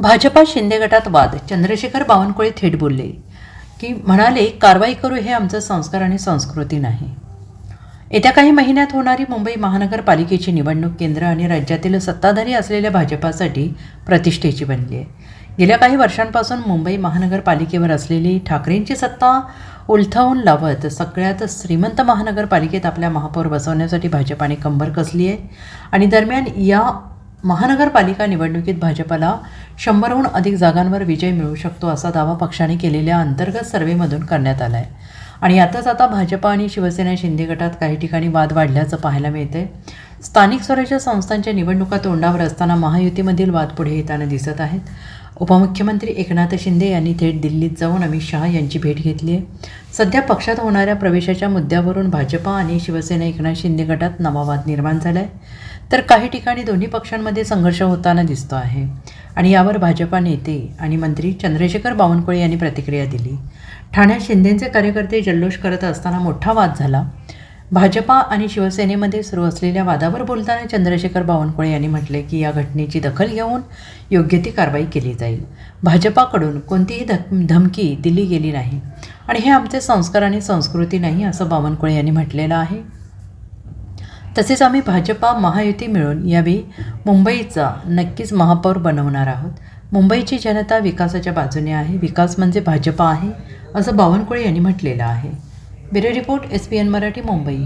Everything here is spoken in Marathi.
भाजपा शिंदे गटात वाद. चंद्रशेखर बावनकुळे थेट बोलले की म्हणाले कारवाई करू हे आमचं संस्कार आणि संस्कृती नाही. येत्या काही महिन्यात होणारी मुंबई महानगरपालिकेची निवडणूक केंद्र आणि राज्यातील सत्ताधारी असलेल्या भाजपासाठी प्रतिष्ठेची बनली आहे. गेल्या काही वर्षांपासून मुंबई महानगरपालिकेवर असलेली ठाकरेंची सत्ता उलथवून लावत सगळ्यात श्रीमंत महानगरपालिकेत आपल्या महापौर बसवण्यासाठी भाजपाने कंबर कसली आहे? आणि दरम्यान या महानगरपालिका निवडणुकीत भाजपाला शंभरहून अधिक जागांवर विजय मिळू शकतो असा दावा पक्षाने केलेल्या अंतर्गत सर्व्हेमधून करण्यात आला आहे आणि यातच आता भाजपा आणि शिवसेना शिंदे गटात काही ठिकाणी वाद वाढल्याचं पाहायला मिळते स्थानिक स्वराज्य संस्थांच्या निवडणुका तोंडावर असताना महायुतीमधील वाद पुढे येताना दिसत आहेत. उपमुख्यमंत्री एकनाथ शिंदे यांनी थेट दिल्लीत जाऊन अमित शहा यांची भेट घेतली आहे सध्या पक्षात होणाऱ्या प्रवेशाच्या मुद्द्यावरून भाजपा आणि शिवसेना एकनाथ शिंदे गटात नवा वाद निर्माण झाला आहे तर काही ठिकाणी दोन्ही पक्षांमध्ये संघर्ष होताना दिसतो आहे. आणि यावर भाजपा नेते आणि मंत्री चंद्रशेखर बावनकुळे यांनी प्रतिक्रिया दिली. ठाण्यात शिंदेचे कार्यकर्ते जल्लोष करत असताना मोठा वाद झाला. भाजपा आणि शिवसेनेमध्ये सुरू असलेल्या वादावर बोलताना चंद्रशेखर बावनकुळे यांनी म्हटले की या घटनेची दखल घेऊन योग्य ती कारवाई केली जाईल. भाजपाकडून कोणतीही धक धमकी दिली गेली नाही. आणि हे आमचे संस्कार आणि संस्कृती नाही असं बावनकुळे यांनी म्हटलेलं आहे. तसेच आम्ही भाजपा महायुती मिळून यावेळी मुंबईचा नक्कीच महापौर बनवणार आहोत. मुंबईची जनता विकासाच्या बाजूने आहे. विकास म्हणजे भाजपा आहे असं बावनकुळे यांनी म्हटलेलं आहे. Bureau report S P N Marathi Mumbai.